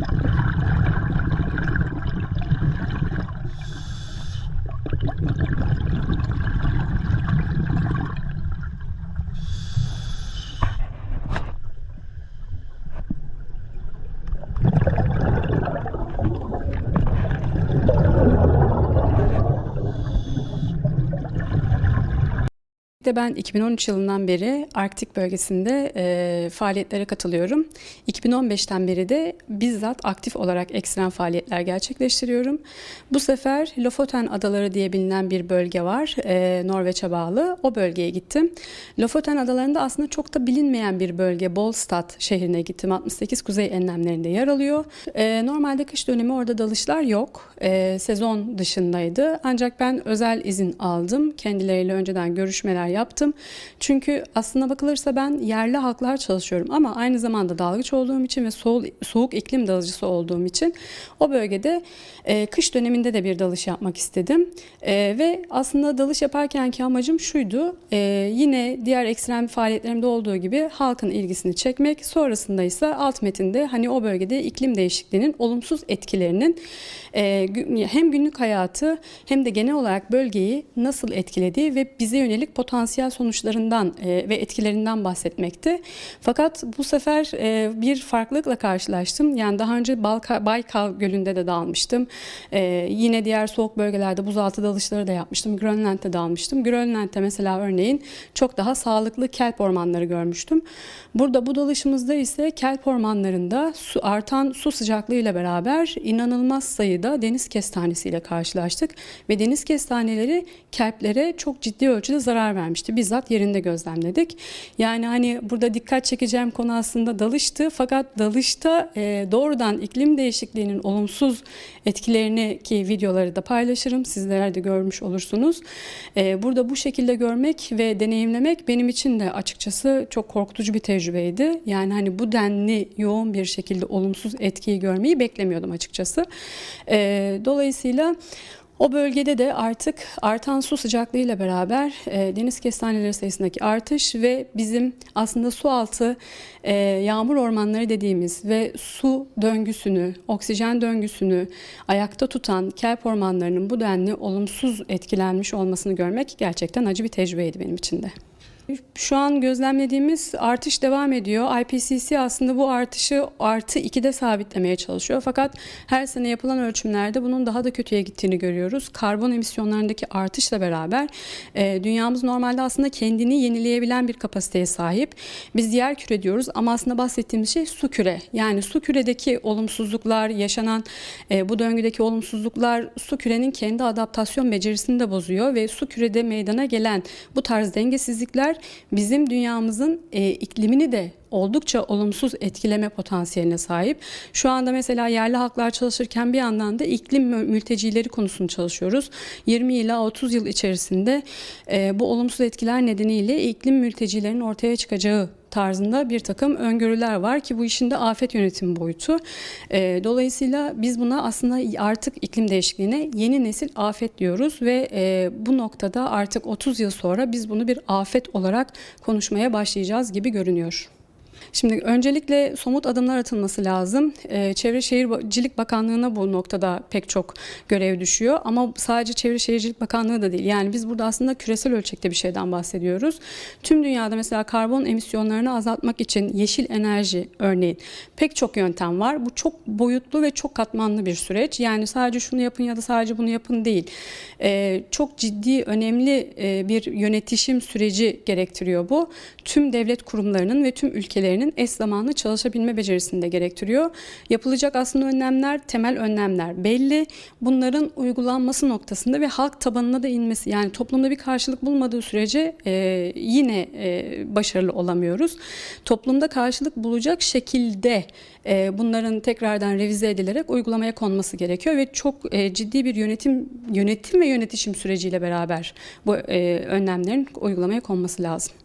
Yeah. De ben 2013 yılından beri Arktik bölgesinde e, faaliyetlere katılıyorum. 2015'ten beri de bizzat aktif olarak ekstrem faaliyetler gerçekleştiriyorum. Bu sefer Lofoten Adaları diye bilinen bir bölge var, e, Norveç'e bağlı. O bölgeye gittim. Lofoten Adaları'nda aslında çok da bilinmeyen bir bölge, Bolstad şehrine gittim. 68 kuzey enlemlerinde yer alıyor. E, normalde kış dönemi orada dalışlar yok. E, sezon dışındaydı. Ancak ben özel izin aldım. Kendileriyle önceden görüşmeler yaptım. Çünkü aslında bakılırsa ben yerli halklar çalışıyorum ama aynı zamanda dalgıç olduğum için ve soğuk, soğuk iklim dalıcısı olduğum için o bölgede e, kış döneminde de bir dalış yapmak istedim. E, ve aslında dalış yaparkenki amacım şuydu. E, yine diğer ekstrem faaliyetlerimde olduğu gibi halkın ilgisini çekmek. Sonrasında ise alt metinde hani o bölgede iklim değişikliğinin olumsuz etkilerinin e, hem günlük hayatı hem de genel olarak bölgeyi nasıl etkilediği ve bize yönelik potansiyel sonuçlarından e, ve etkilerinden bahsetmekti. Fakat bu sefer e, bir farklılıkla karşılaştım. Yani daha önce Balka, Baykal Gölü'nde de dalmıştım. E, yine diğer soğuk bölgelerde buzaltı dalışları da yapmıştım. Grönland'de dalmıştım. Grönland'de mesela örneğin çok daha sağlıklı kelp ormanları görmüştüm. Burada bu dalışımızda ise kelp ormanlarında su, artan su sıcaklığıyla beraber inanılmaz sayıda deniz kestanesiyle karşılaştık ve deniz kestaneleri kelplere çok ciddi ölçüde zarar vermişti. Bizzat yerinde gözlemledik. Yani hani burada dikkat çekeceğim konu aslında dalıştı fakat dalışta e, doğrudan iklim değişikliğinin olumsuz etkilerini ki videoları da paylaşırım. Sizler de görmüş olursunuz. E, burada bu şekilde görmek ve deneyimlemek benim için de açıkçası çok korkutucu bir tecrübeydi. Yani hani bu denli yoğun bir şekilde olumsuz etkiyi görmeyi beklemiyordum açıkçası. E, dolayısıyla o bölgede de artık artan su sıcaklığıyla beraber e, deniz kestaneleri sayısındaki artış ve bizim aslında su altı e, yağmur ormanları dediğimiz ve su döngüsünü, oksijen döngüsünü ayakta tutan kelp ormanlarının bu denli olumsuz etkilenmiş olmasını görmek gerçekten acı bir tecrübeydi benim için de. Şu an gözlemlediğimiz artış devam ediyor. IPCC aslında bu artışı artı 2'de sabitlemeye çalışıyor. Fakat her sene yapılan ölçümlerde bunun daha da kötüye gittiğini görüyoruz. Karbon emisyonlarındaki artışla beraber e, dünyamız normalde aslında kendini yenileyebilen bir kapasiteye sahip. Biz yer küre diyoruz ama aslında bahsettiğimiz şey su küre. Yani su küredeki olumsuzluklar, yaşanan e, bu döngüdeki olumsuzluklar su kürenin kendi adaptasyon becerisini de bozuyor ve su kürede meydana gelen bu tarz dengesizlikler bizim dünyamızın e, iklimini de oldukça olumsuz etkileme potansiyeline sahip. Şu anda mesela yerli halklar çalışırken bir yandan da iklim mültecileri konusunu çalışıyoruz. 20 ila 30 yıl içerisinde e, bu olumsuz etkiler nedeniyle iklim mültecilerinin ortaya çıkacağı tarzında bir takım öngörüler var ki bu işin de afet yönetimi boyutu. E, dolayısıyla biz buna aslında artık iklim değişikliğine yeni nesil afet diyoruz ve e, bu noktada artık 30 yıl sonra biz bunu bir afet olarak konuşmaya başlayacağız gibi görünüyor. Şimdi öncelikle somut adımlar atılması lazım. Ee, Çevre Şehircilik Bakanlığı'na bu noktada pek çok görev düşüyor. Ama sadece Çevre Şehircilik Bakanlığı da değil. Yani biz burada aslında küresel ölçekte bir şeyden bahsediyoruz. Tüm dünyada mesela karbon emisyonlarını azaltmak için yeşil enerji örneğin pek çok yöntem var. Bu çok boyutlu ve çok katmanlı bir süreç. Yani sadece şunu yapın ya da sadece bunu yapın değil. Ee, çok ciddi, önemli e, bir yönetişim süreci gerektiriyor bu. Tüm devlet kurumlarının ve tüm ülkelerin birimlerinin eş zamanlı çalışabilme becerisini de gerektiriyor. Yapılacak aslında önlemler, temel önlemler belli. Bunların uygulanması noktasında ve halk tabanına da inmesi yani toplumda bir karşılık bulmadığı sürece e, yine e, başarılı olamıyoruz. Toplumda karşılık bulacak şekilde e, bunların tekrardan revize edilerek uygulamaya konması gerekiyor ve çok e, ciddi bir yönetim yönetim ve yönetişim süreciyle beraber bu e, önlemlerin uygulamaya konması lazım.